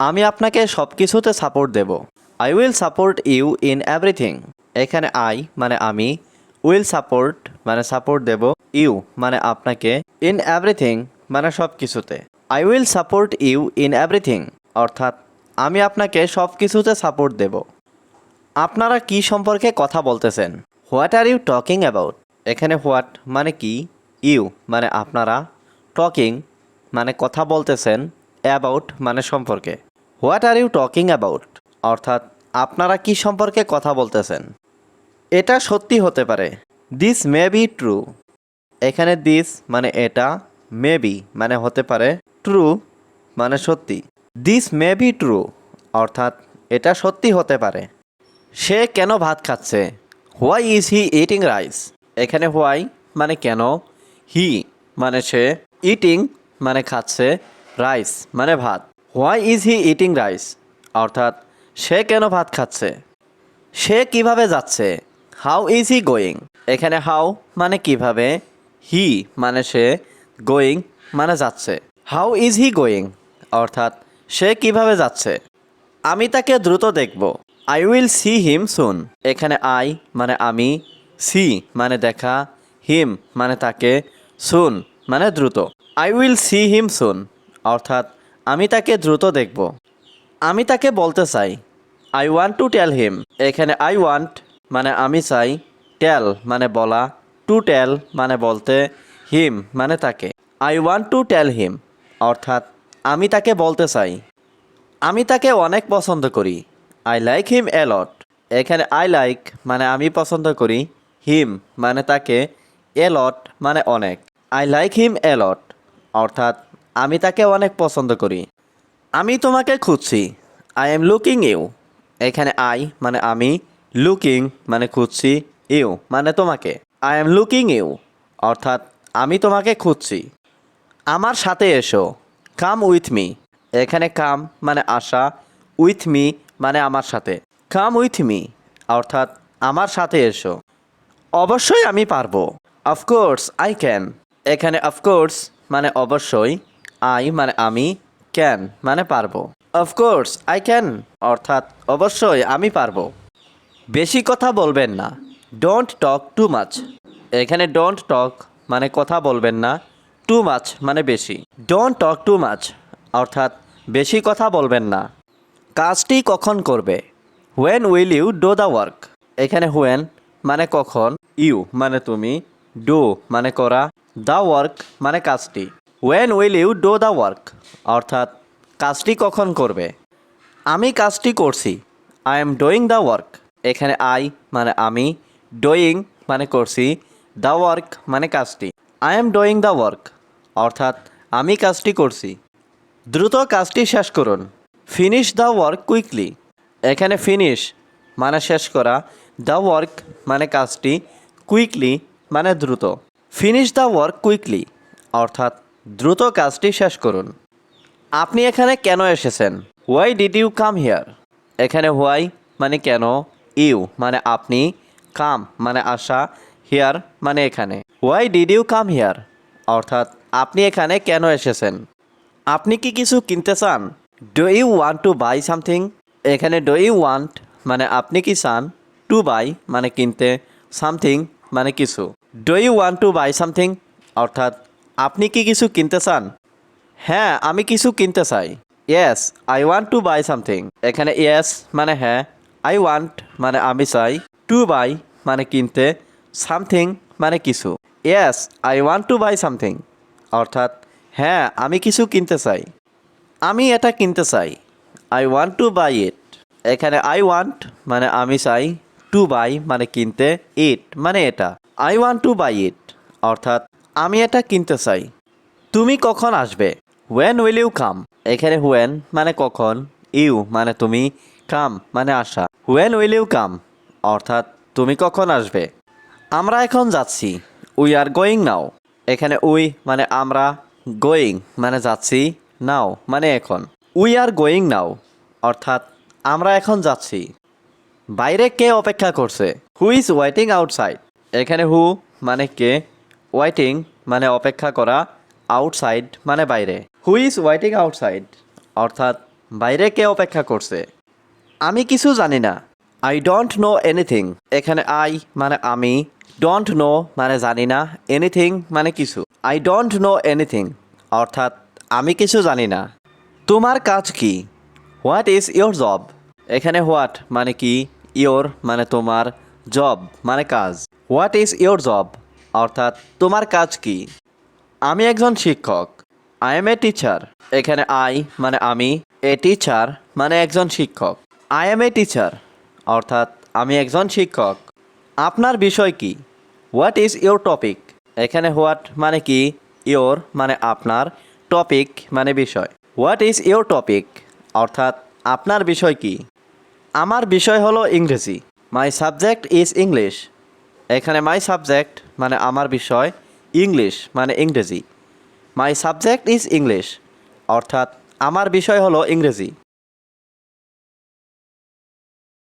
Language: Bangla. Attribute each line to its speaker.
Speaker 1: আমি আপনাকে সব কিছুতে support Dev. I will support you in everything এখানে আই মানে আমি উইল সাপোর্ট মানে সাপোর্ট দেব ইউ মানে আপনাকে ইন এভরিথিং মানে সব কিছুতে I will support you in everything অর্থাৎ, আমি আপনাকে সব কিছুতে সাপোর্ট দেব। আপনারা কি সম্পর্কে কথা বলতেছেন? What are you talking about এখানে হোয়াট মানে কি? ইউ মানে আপনারা। টকিং মানে কথা বলতেছেন অ্যাবাউট মানে সম্পর্কে। What are you talking about? অর্থাৎ, আপনারা কি সম্পর্কে কথা বলতেছেন? এটা সত্যি হতে পারে। দিস মে বি ট্রু এখানে দিস মানে এটা মে বি মানে হতে পারে ট্রু মানে সত্যি। দিস মে বি ট্রু অর্থাৎ, এটা সত্যি হতে পারে। সে কেন ভাত খাচ্ছে? Why is he eating rice এখানে হোয়াই মানে কেন? হি মানে সে ইটিং মানে খাচ্ছে রাইস মানে ভাত। Why is he eating rice অর্থাৎ, সে কেন ভাত খাচ্ছে? সে কীভাবে যাচ্ছে? হাউ ইজ হি গোয়িং এখানে হাউ মানে কীভাবে? হি মানে সে গোয়িং মানে যাচ্ছে। হাউ ইজ হি গোয়িং অর্থাৎ, সে কীভাবে যাচ্ছে? আমি তাকে দ্রুত দেখব। I will see him soon এখানে আই মানে আমি সি মানে দেখা হিম মানে তাকে সুন মানে দ্রুত। I will see him soon অর্থাৎ আমি তাকে দ্রুত দেখব। আমি তাকে বলতে চাই I want to tell him এখানে আই ওয়ান্ট মানে আমি চাই টেল মানে বলা টু টেল মানে বলতে হিম মানে তাকে। I want to tell him অর্থাৎ আমি তাকে বলতে চাই। আমি তাকে অনেক পছন্দ করি। I like him a lot এখানে আই লাইক মানে আমি পছন্দ করি হিম মানে তাকে এলট মানে অনেক। আই লাইক হিম এলট অর্থাৎ আমি তাকে অনেক পছন্দ করি। আমি তোমাকে খুঁজছি। আই এম লুকিং ইউ এখানে আই মানে আমি লুকিং মানে খুঁজছি ইউ মানে তোমাকে। আই এম লুকিং ইউ অর্থাৎ, আমি তোমাকে খুঁজছি। আমার সাথে এসো। কাম উইথ মি এখানে কাম মানে আসা উইথ মি মানে আমার সাথে। কাম উইথ মি অর্থাৎ, আমার সাথে এসো। অবশ্যই আমি পারব। অফকোর্স আই ক্যান এখানে অফকোর্স মানে অবশ্যই। আই মানে আমি ক্যান মানে পারব। অফকোর্স আই ক্যান অর্থাৎ অবশ্যই আমি পারব। বেশি কথা বলবেন না। ডোন্ট টক টু মাচ এখানে ডোন্ট টক মানে কথা বলবেন না। টু মাচ মানে বেশি। ডোন্ট টক টু মাচ অর্থাৎ বেশি কথা বলবেন না। কাজটি কখন করবে? When will you do the work এখানে হোয়েন মানে কখন ইউ মানে তুমি ডু মানে করা দ্য ওয়ার্ক মানে কাজটি। When will you do the work অর্থাৎ, কাজটি কখন করবে? আমি কাজটি করছি। I am doing the work এখানে আই মানে আমি ডুইং মানে করছি। দ্য ওয়ার্ক মানে কাজটি। I am doing the work অর্থাৎ, আমি কাজটি করছি। দ্রুত কাজটি শেষ করুন। ফিনিশ দ্য ওয়ার্ক কুইকলি এখানে ফিনিশ মানে শেষ করা। দ্য ওয়ার্ক মানে কাজটি। কুইকলি মানে দ্রুত। ফিনিশ দ্য ওয়ার্ক কুইকলি অর্থাৎ দ্রুত কাজটি শেষ করুন। আপনি এখানে কেন এসেছেন? Why did you come here এখানে হোয়াই মানে কেন? ইউ মানে আপনি। কাম মানে আসা। হিয়ার মানে এখানে। Why did you come here অর্থাৎ আপনি এখানে কেন এসেছেন? আপনি কি কিছু কিনতে চান? Do you want to buy something এখানে ডু ইউ ওয়ান্ট মানে আপনি কি চান? টু বাই মানে কিনতে। সামথিং মানে কিছু। Do you want to buy something অর্থাৎ আপনি কি কিছু কিনতে চান? হ্যাঁ আমি কিছু কিনতে চাই। Yes I want to buy something এখানে ইয়েস মানে হ্যাঁ আই ওয়ান্ট মানে আমি চাই। টু বাই মানে কিনতে সামথিং মানে কিছু। Yes I want to buy something অর্থাৎ হ্যাঁ আমি কিছু কিনতে চাই। আমি এটা কিনতে চাই। I want to buy it এখানে আই ওয়ান্ট মানে আমি চাই। টু বাই মানে কিনতে ইট মানে এটা। I want to buy it অর্থাৎ আমি এটা কিনতে চাই। তুমি কখন আসবে? ওয়েন উইল ইউ কাম এখানে হোয়েন মানে কখন ইউ মানে তুমি কাম মানে আসা। হোয়েন উইল ইউ কাম অর্থাৎ তুমি কখন আসবে? আমরা এখন যাচ্ছি। উই আর গোয়িং নাও এখানে উই মানে আমরা গোয়িং মানে যাচ্ছি নাও মানে এখন। উই আর গোয়িং নাও অর্থাৎ আমরা এখন যাচ্ছি। বাইরে কে অপেক্ষা করছে? হু ইজ ওয়েটিং আউটসাইড এখানে হু মানে কে? ওয়েটিং মানে অপেক্ষা করা আউটসাইড মানে বাইরে। হু ইজ ওয়েটিং আউটসাইড অর্থাৎ, বাইরে কে অপেক্ষা করছে? আমি কিছু জানি না। আই ডোন্ট নো এনিথিং এখানে আই মানে আমি ডোন্ট নো মানে জানি না এনিথিং মানে কিছু। আই ডোন্ট নো এনিথিং অর্থাৎ, আমি কিছু জানি না। তোমার কাজ কি? হোয়াট ইজ ইয়োর জব এখানে হোয়াট মানে কি? ইয়োর মানে তোমার জব মানে কাজ। হোয়াট ইজ ইয়োর জব অর্থাৎ তোমার কাজ কি? আমি একজন শিক্ষক। আই এম এ টিচার এখানে আই মানে আমি এ টিচার মানে একজন শিক্ষক। আই এম এ টিচার অর্থাৎ আমি একজন শিক্ষক। আপনার বিষয় কি? হোয়াট ইজ ইয়োর টপিক এখানে হোয়াট মানে কি? ইয়োর মানে আপনার। টপিক মানে বিষয়। হোয়াট ইজ ইয়োর টপিক অর্থাৎ আপনার বিষয় কি? আমার বিষয় হলো ইংরেজি। মাই সাবজেক্ট ইজ ইংলিশ এখানে মাই সাবজেক্ট মানে আমার বিষয় ইংলিশ মানে ইংরেজি। মাই সাবজেক্ট ইজ ইংলিশ অর্থাৎ আমার বিষয় হলো ইংরেজি।